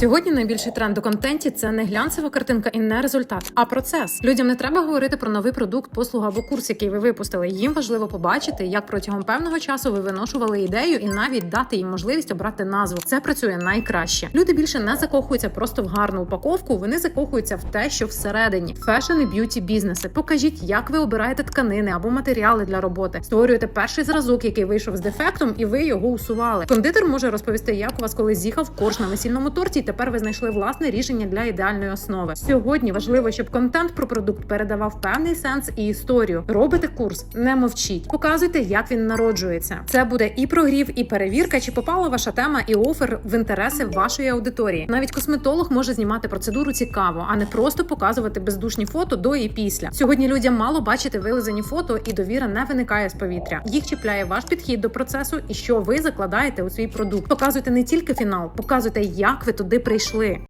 Сьогодні найбільший тренд у контенті це не глянцева картинка і не результат, а процес. Людям не треба говорити про новий продукт, послугу або курс, який ви випустили. Їм важливо побачити, як протягом певного часу ви виношували ідею і навіть дати їм можливість обрати назву. Це працює найкраще. Люди більше не закохуються просто в гарну упаковку. Вони закохуються в те, що всередині фешн і б'юті бізнеси. Покажіть, як ви обираєте тканини або матеріали для роботи. Створюєте перший зразок, який вийшов з дефектом, і ви його усували. Кондитер може розповісти, як у вас колись з'їхав корж на весільному торті, тепер ви знайшли власне рішення для ідеальної основи. Сьогодні важливо, щоб контент про продукт передавав певний сенс і історію. Робите курс, не мовчіть, показуйте, як він народжується. Це буде і прогрів, і перевірка, чи попала ваша тема і офер в інтереси вашої аудиторії. Навіть косметолог може знімати процедуру цікаво, а не просто показувати бездушні фото до і після. Сьогодні людям мало бачити вилизані фото, і довіра не виникає з повітря. Їх чіпляє ваш підхід до процесу і що ви закладаєте у свій продукт. Показуйте не тільки фінал, показуйте, як ви туди прийшли.